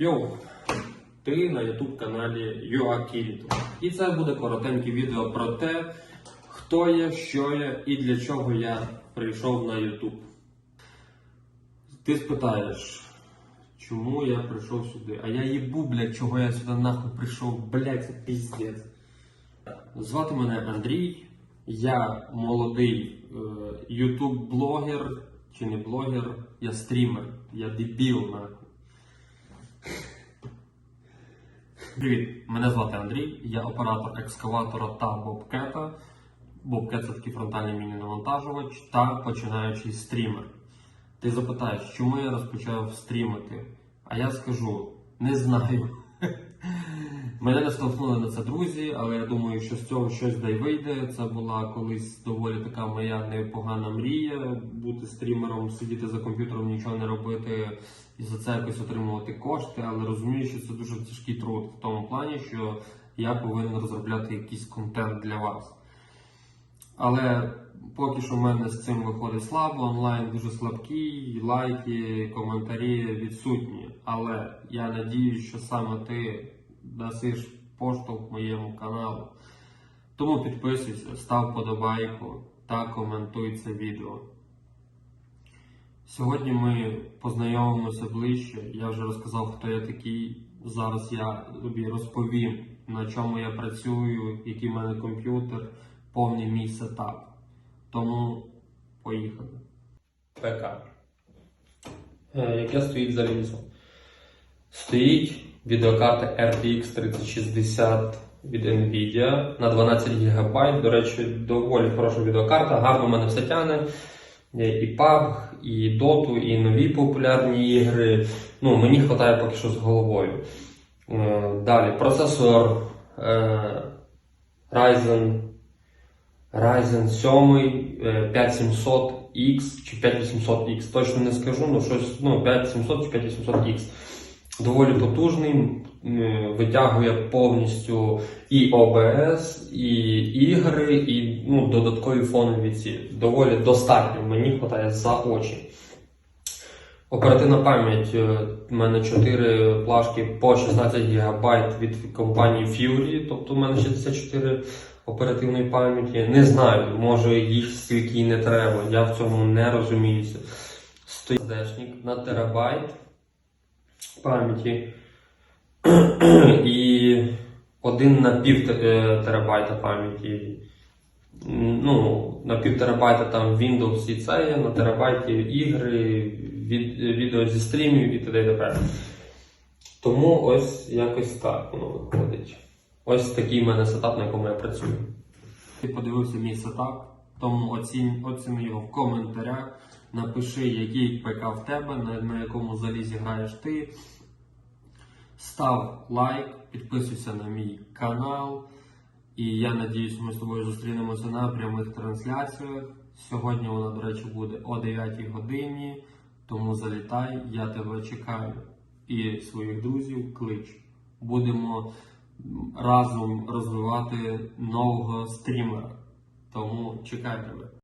Йоу, ти на YouTube каналі UA І це буде коротеньке відео про те, хто я, що я і для чого я прийшов на YouTube. Ти спитаєш, чому я прийшов сюди? А я їбу, блядь, чого я сюди нахуй прийшов, блядь, це піздець. Звати мене Андрій, я молодий е, ютуб-блогер, чи не блогер, я стрімер, я дебіл нахуй. Привіт, мене звати Андрій, я оператор екскаватора та бобкета. Бобкет це такий фронтальний міні-навантажувач та починаючий стрімер. Ти запитаєш, чому я розпочав стрімити? А я скажу, не знаю. Мене наштовхнули на це друзі, але я думаю, що з цього щось дай вийде. Це була колись доволі така моя непогана мрія бути стрімером, сидіти за комп'ютером, нічого не робити і за це якось отримувати кошти. Але розумію, що це дуже тяжкий труд в тому плані, що я повинен розробляти якийсь контент для вас. Але поки що в мене з цим виходить слабо, онлайн дуже слабкий, лайки, коментарі відсутні. Але я надіюсь, що саме ти дасиш поштовх моєму каналу. Тому підписуйся, став подобайку та коментуй це відео. Сьогодні ми познайомимося ближче. Я вже розказав, хто я такий. Зараз я тобі розповім, на чому я працюю, який в мене комп'ютер, повний мій сетап. Тому поїхали. ПК. Е, Яке стоїть залізо? Стоїть відеокарта RTX 3060 від Nvidia на 12 ГБ. До речі, доволі хороша відеокарта, гарно в мене все тягне. Є І PUBG, і Dota, і нові популярні ігри. Ну, мені вистачає поки що з головою. Е, Далі, процесор е, Ryzen, Ryzen 7 е, 5700X чи 5800X, точно не скажу, але щось ну, 5700 чи 5800X. Доволі потужний, витягує повністю і ОБС, і ігри, і ну, додаткові фонові ці. Доволі достатньо, мені вистачає за очі. Оперативна пам'ять е, в мене 4 плашки по 16 ГБ від компанії Fury, тобто в мене 64 оперативної пам'яті. Не знаю, може їх стільки і не треба, я в цьому не розуміюся. Стоїть SSD на терабайт пам'яті і один на пів е, терабайта пам'яті. Ну, на пів терабайта там Windows і це, є, на терабайті ігри, від, відео зі стрімів і т.д. і т.п. Тому ось якось так воно виходить. Ось такий в мене сетап, на якому я працюю. Ти подивився мій сетап, тому оцінь, оціни його в коментарях. Напиши, який ПК в тебе, на, на якому залізі граєш ти. Став лайк, підписуйся на мій канал. І я надіюсь, ми з тобою зустрінемося на прямих трансляціях. Сьогодні вона, до речі, буде о 9 годині. Тому залітай, я тебе чекаю. І своїх друзів клич. Будемо разом розвивати нового стрімера. Тому чекай тебе.